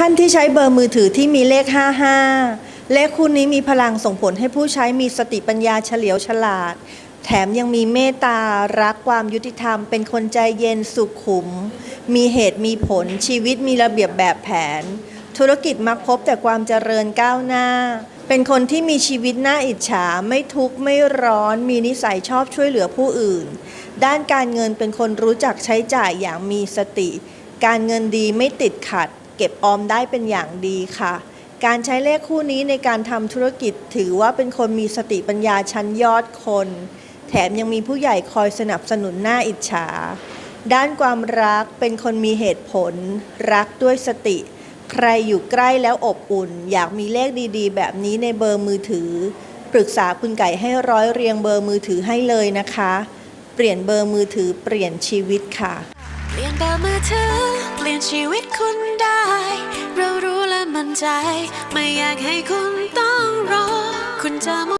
ท่านที่ใช้เบอร์มือถือที่มีเลข 55 เลขคู่นี้มีพลังส่งผลให้ผู้ใช้มีสติปัญญาเฉลียวฉลาด แถมยังมีเมตตารักความยุติธรรม เป็นคนใจเย็นสุขุม มีเหตุมีผลชีวิตมีระเบียบแบบแผน ธุรกิจมักพบแต่ความเจริญก้าวหน้า เป็นคนที่มีชีวิตน่าอิจฉาไม่ทุกข์ไม่ร้อน มีนิสัยชอบช่วยเหลือผู้อื่น ด้านการเงินเป็นคนรู้จักใช้จ่ายอย่างมีสติ การเงินดีไม่ติดขัด เก็บออมได้เป็นอย่างดีค่ะ การใช้เลขคู่นี้ในการทำธุรกิจถือว่าเป็นคนมีสติปัญญาชั้นยอดคน แถมยังมีผู้ใหญ่คอยสนับสนุนหน้าอิจฉา ด้านความรักเป็นคนมีเหตุผล รักด้วยสติ ใครอยู่ใกล้แล้วอบอุ่น อยากมีเลขดีๆ แบบนี้ในเบอร์มือถือ ปรึกษาคุณไก่ให้ร้อยเรียงเบอร์มือถือให้เลยนะคะ เปลี่ยนเบอร์มือถือเปลี่ยนชีวิตค่ะ เปลี่ยนเบอร์มือถือเปลี่ยนชีวิตคุณได้ ใจ ไม่อยากให้คุณต้อง